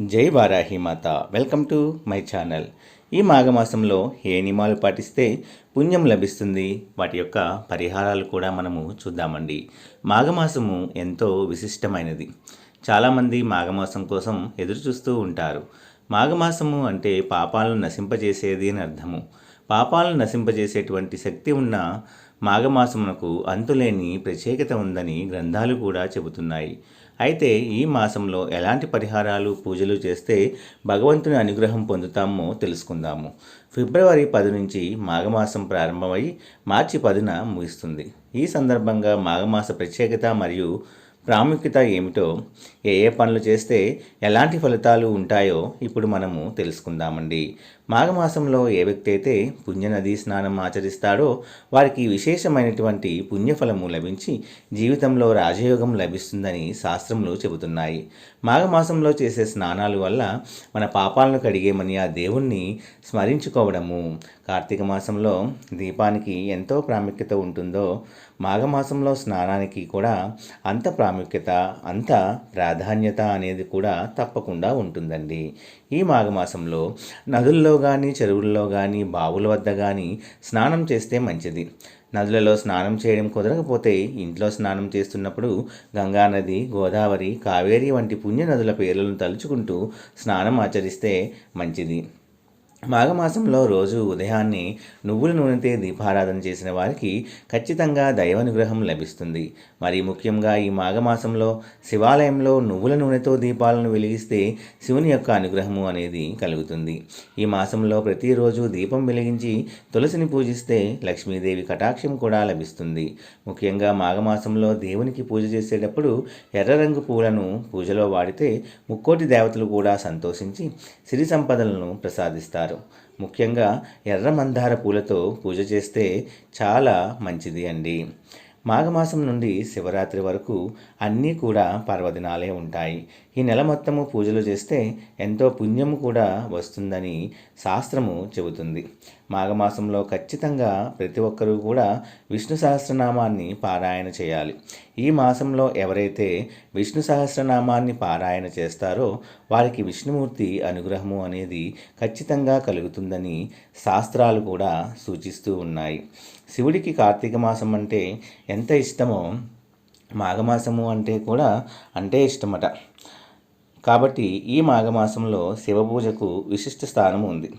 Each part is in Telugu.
జై వారాహి మాత. Welcome to my channel. ఈ మాఘమాసంలో ఏ నియమాలు పాటిస్తే పుణ్యం లభిస్తుంది? వాటి యొక్క పరిహారాలు కూడా మనము చూద్దామండి. మాఘమాసము ఎంతో విశిష్టమైనది. చాలామంది మాఘమాసం కోసం ఎదురు చూస్తూ ఉంటారు. మాఘమాసము అంటే పాపాలను నశింపజేసేది అని అర్థము. పాపాలను నశింపజేసేటువంటి శక్తి ఉన్న మాఘమాసమునకు అంతులేని ప్రత్యేకత ఉందని గ్రంథాలు కూడా చెబుతున్నాయి. అయితే ఈ మాసంలో ఎలాంటి పరిహారాలు పూజలు చేస్తే భగవంతుని అనుగ్రహం పొందుతామో తెలుసుకుందాము. ఫిబ్రవరి పది నుంచి మాఘమాసం ప్రారంభమై మార్చి పదిన ముగిస్తుంది. ఈ సందర్భంగా మాఘమాస ప్రత్యేకత మరియు ప్రాముఖ్యత ఏమిటో ఏ ఏ పనులు చేస్తే ఎలాంటి ఫలితాలు ఉంటాయో ఇప్పుడు మనము తెలుసుకుందామండి. మాఘమాసంలో ఏ వ్యక్తి అయితే పుణ్యనదీ స్నానం ఆచరిస్తాడో వారికి విశేషమైనటువంటి పుణ్యఫలము లభించి జీవితంలో రాజయోగం లభిస్తుందని శాస్త్రములు చెబుతున్నాయి. మాఘమాసంలో చేసే స్నానాల వల్ల మన పాపాలను కడిగేమని ఆ దేవుణ్ణి స్మరించుకోవడము. కార్తీక మాసంలో దీపానికి ఎంతో ప్రాముఖ్యత ఉంటుందో మాఘమాసంలో స్నానానికి కూడా అంత ప్రాముఖ్యత అంత ప్రాధాన్యత అనేది కూడా తప్పకుండా ఉంటుందండి. ఈ మాఘమాసంలో నదుల్లో కానీ చెరువుల్లో కానీ బావుల వద్ద కానీ స్నానం చేస్తే మంచిది. నదులలో స్నానం చేయడం కుదరకపోతే ఇంట్లో స్నానం చేస్తున్నప్పుడు గంగానది గోదావరి కావేరి వంటి పుణ్య నదుల పేర్లను తలుచుకుంటూ స్నానం ఆచరిస్తే మంచిది. మాఘమాసంలో రోజు ఉదయాన్నే నువ్వుల నూనెతే దీపారాధన చేసిన వారికి ఖచ్చితంగా దైవానుగ్రహం లభిస్తుంది. మరి ముఖ్యంగా ఈ మాఘమాసంలో శివాలయంలో నువ్వుల నూనెతో దీపాలను వెలిగిస్తే శివుని యొక్క అనుగ్రహము అనేది కలుగుతుంది. ఈ మాసంలో ప్రతిరోజు దీపం వెలిగించి తులసిని పూజిస్తే లక్ష్మీదేవి కటాక్షం కూడా లభిస్తుంది. ముఖ్యంగా మాఘమాసంలో దేవునికి పూజ చేసేటప్పుడు ఎర్ర రంగు పూలను పూజలో వాడితే ముక్కోటి దేవతలు కూడా సంతోషించి సిరి సంపదలను ప్రసాదిస్తారు. ముఖ్యంగా ఎర్ర మందార పూలతో పూజ చేస్తే చాలా మంచిది అండి. మాఘమాసం నుండి శివరాత్రి వరకు అన్నీ కూడా పర్వదినాలే ఉంటాయి. ఈ నెల మొత్తము పూజలు చేస్తే ఎంతో పుణ్యము కూడా వస్తుందని శాస్త్రము చెబుతుంది. మాఘమాసంలో ఖచ్చితంగా ప్రతి ఒక్కరూ కూడా విష్ణు సహస్రనామాన్ని పారాయణ చేయాలి. ఈ మాసంలో ఎవరైతే విష్ణు సహస్రనామాన్ని పారాయణ చేస్తారో వారికి విష్ణుమూర్తి అనుగ్రహము అనేది ఖచ్చితంగా కలుగుతుందని శాస్త్రాలు కూడా సూచిస్తూ ఉన్నాయి. శివుడికి కార్తీక మాసం అంటే ఎంత ఇష్టమో మాఘమాసము అంటే కూడా అంటే ఇష్టమట. కాబట్టి ఈ మాఘమాసంలో శివపూజకు విశిష్ట స్థానం ఉంది.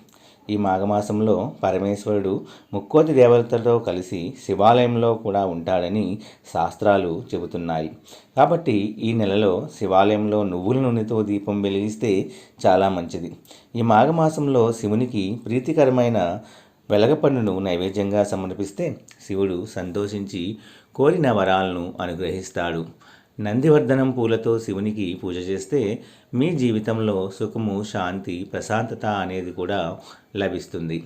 ఈ మాఘమాసంలో పరమేశ్వరుడు ముక్కోటి దేవతలతో కలిసి శివాలయంలో కూడా ఉంటాడని శాస్త్రాలు చెబుతున్నాయి. కాబట్టి ఈ నెలలో శివాలయంలో నువ్వుల నూనెతో దీపం వెలిగిస్తే చాలా మంచిది. ఈ మాఘమాసంలో శివునికి ప్రీతికరమైన వెలగపండును నైవేద్యంగా సమర్పిస్తే శివుడు సంతోషించి కోరిన వరాలను అనుగ్రహిస్తాడు. నందివర్ధనం పూలతో శివునికి పూజ చేస్తే మీ జీవితంలో సుఖము శాంతి ప్రశాంతత అనేది కూడా లభిస్తుంది.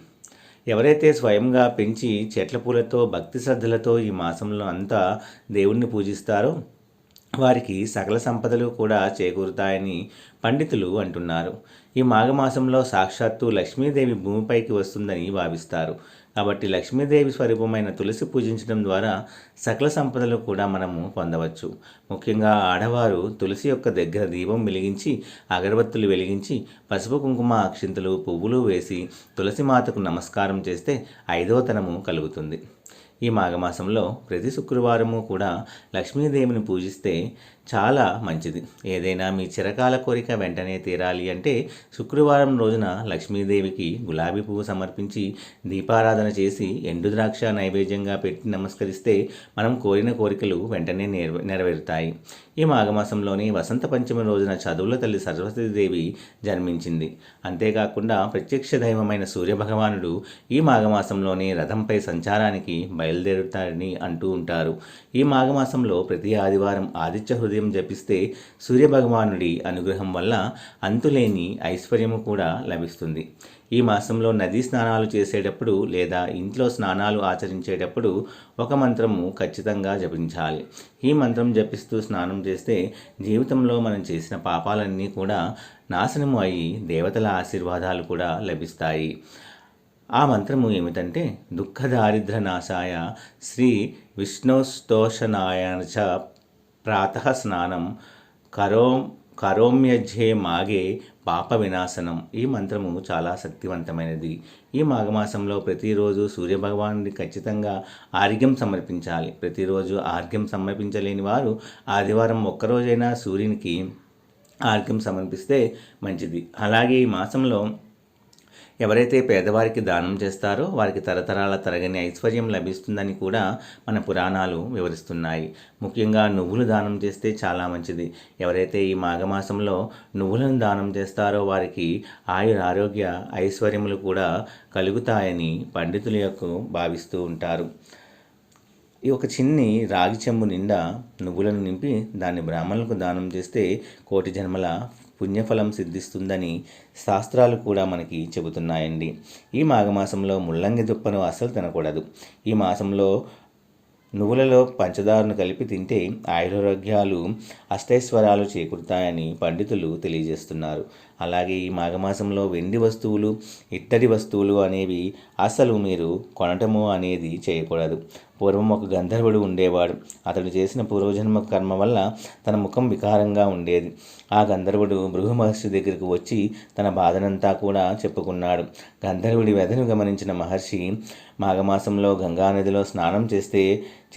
ఎవరైతే స్వయంగా పెంచి చెట్ల పూలతో భక్తి శ్రద్ధలతో ఈ మాసంలో అంతా దేవుణ్ణి పూజిస్తారో వారికి సకల సంపదలు కూడా చేకూరుతాయని పండితులు అంటున్నారు. ఈ మాఘమాసంలో సాక్షాత్తు లక్ష్మీదేవి భూమిపైకి వస్తుందని భావిస్తారు. కాబట్టి లక్ష్మీదేవి స్వరూపమైన తులసి పూజించడం ద్వారా సకల సంపదలు కూడా మనము పొందవచ్చు. ముఖ్యంగా ఆడవారు తులసి యొక్క దగ్గర దీపం వెలిగించి అగరబత్తులు వెలిగించి పసుపు కుంకుమ అక్షింతలు పువ్వులు వేసి తులసి మాతకు నమస్కారం చేస్తే ఐదవతనము కలుగుతుంది. ఈ మాఘమాసంలో ప్రతి శుక్రవారము కూడా లక్ష్మీదేవిని పూజిస్తే చాలా మంచిది. ఏదైనా మీ చిరకాల కోరిక వెంటనే తీరాలి అంటే శుక్రవారం రోజున లక్ష్మీదేవికి గులాబీ పువ్వు సమర్పించి దీపారాధన చేసి ఎండు ద్రాక్ష నైవేద్యంగా పెట్టి నమస్కరిస్తే మనం కోరిన కోరికలు వెంటనే నెరవేరుతాయి. ఈ మాఘమాసంలోని వసంత పంచమి రోజున చదువుల తల్లి సరస్వతీదేవి జన్మించింది. అంతేకాకుండా ప్రత్యక్ష దైవమైన సూర్యభగవానుడు ఈ మాఘమాసంలోని రథంపై సంచారానికి బయలుదేరుతారని అంటూ ఉంటారు. ఈ మాఘమాసంలో ప్రతి ఆదివారం ఆదిత్య హృదయం జపిస్తే సూర్యభగవానుడి అనుగ్రహం వల్ల అంతులేని ఐశ్వర్యము కూడా లభిస్తుంది. ఈ మాసంలో నదీ స్నానాలు చేసేటప్పుడు లేదా ఇంట్లో స్నానాలు ఆచరించేటప్పుడు ఒక మంత్రము ఖచ్చితంగా జపించాలి. ఈ మంత్రం జపిస్తూ స్నానం చేస్తే జీవితంలో మనం చేసిన పాపాలన్నీ కూడా నాశనము అయి దేవతల ఆశీర్వాదాలు కూడా లభిస్తాయి. ఆ మంత్రము ఏమిటంటే దుఃఖ దారిద్ర నాశాయ శ్రీ విష్ణుస్తోషనాయ చ ప్రాతః స్నానం కరో కరోమ్యజ్జే మాగే పాప వినాశనం. ఈ మంత్రము చాలా శక్తివంతమైనది. ఈ మాఘమాసంలో ప్రతిరోజు సూర్యభగవానుడి ఖచ్చితంగా ఆర్ఘ్యం సమర్పించాలి. ప్రతిరోజు ఆర్ఘ్యం సమర్పించలేని వారు ఆదివారం ఒక్కరోజైనా సూర్యునికి ఆర్ఘ్యం సమర్పిస్తే మంచిది. అలాగే ఈ మాసంలో ఎవరైతే పేదవారికి దానం చేస్తారో వారికి తరతరాల తరగని ఐశ్వర్యం లభిస్తుందని కూడా మన పురాణాలు వివరిస్తున్నాయి. ముఖ్యంగా నువ్వులు దానం చేస్తే చాలా మంచిది. ఎవరైతే ఈ మాఘమాసంలో నువ్వులను దానం చేస్తారో వారికి ఆయుర ఆరోగ్య ఐశ్వర్యములు కూడా కలుగుతాయని పండితుల యొక్క భావిస్తూ ఉంటారు. ఈ ఒక చిన్ని రాగి చెంబు నిండా నువ్వులను నింపి దాన్ని బ్రాహ్మణులకు దానం చేస్తే కోటి జన్మల పుణ్యఫలం సిద్ధిస్తుందని శాస్త్రాలు కూడా మనకి చెబుతున్నాయండి. ఈ మాఘమాసంలో ముల్లంగి దుప్పను అస్సలు తినకూడదు. ఈ మాసంలో నువ్వులలో పంచదారను కలిపి తింటే ఆయురారోగ్యాలు అష్టైశ్వర్యాలు చేకూరుతాయని పండితులు తెలియజేస్తున్నారు. అలాగే ఈ మాఘమాసంలో వెండి వస్తువులు ఇత్తడి వస్తువులు అనేవి అసలు మీరు కొనటము అనేది చేయకూడదు. పూర్వం ఒక గంధర్వుడు ఉండేవాడు. అతడు చేసిన పూర్వజన్మ కర్మ వల్ల తన ముఖం వికారంగా ఉండేది. ఆ గంధర్వుడు భృగు మహర్షి దగ్గరికి వచ్చి తన బాధనంతా కూడా చెప్పుకున్నాడు. గంధర్వుడి వ్యధను గమనించిన మహర్షి మాఘమాసంలో గంగానదిలో స్నానం చేస్తే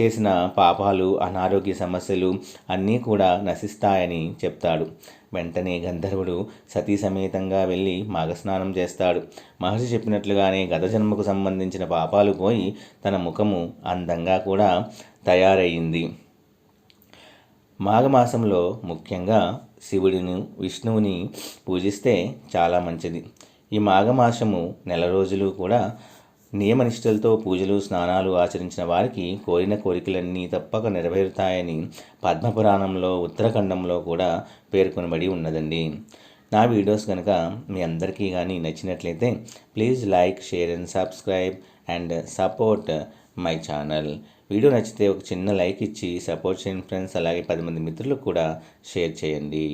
చేసిన పాపాలు అనారోగ్య సమస్యలు అన్నీ కూడా నశిస్తాయని చెప్తాడు. వెంటనే గంధర్వుడు సతీ సమేతంగా వెళ్ళి మాఘస్నానం చేస్తాడు. మహర్షి చెప్పినట్లుగానే గత జన్మకు సంబంధించిన పాపాలు పోయి తన ముఖము అందంగా కూడా తయారయ్యింది మాఘమాసంలో ముఖ్యంగా శివుడిని విష్ణువుని పూజిస్తే చాలా మంచిది. ఈ మాఘమాసము నెల రోజులు కూడా నియమనిష్టలతో పూజలు స్నానాలు ఆచరించిన వారికి కోరిన కోరికలన్నీ తప్పక నెరవేరుతాయని పద్మపురాణంలో ఉత్తరాఖండంలో కూడా పేర్కొనబడి ఉన్నదండి. నా వీడియోస్ కనుక మీ అందరికీ కానీ నచ్చినట్లయితే please like share and subscribe and support my channel. Video నచ్చితే ఒక చిన్న లైక్ ఇచ్చి సపోర్ట్ చేయండి ఫ్రెండ్స్. అలాగే పది మంది మిత్రులకు కూడా షేర్ చేయండి.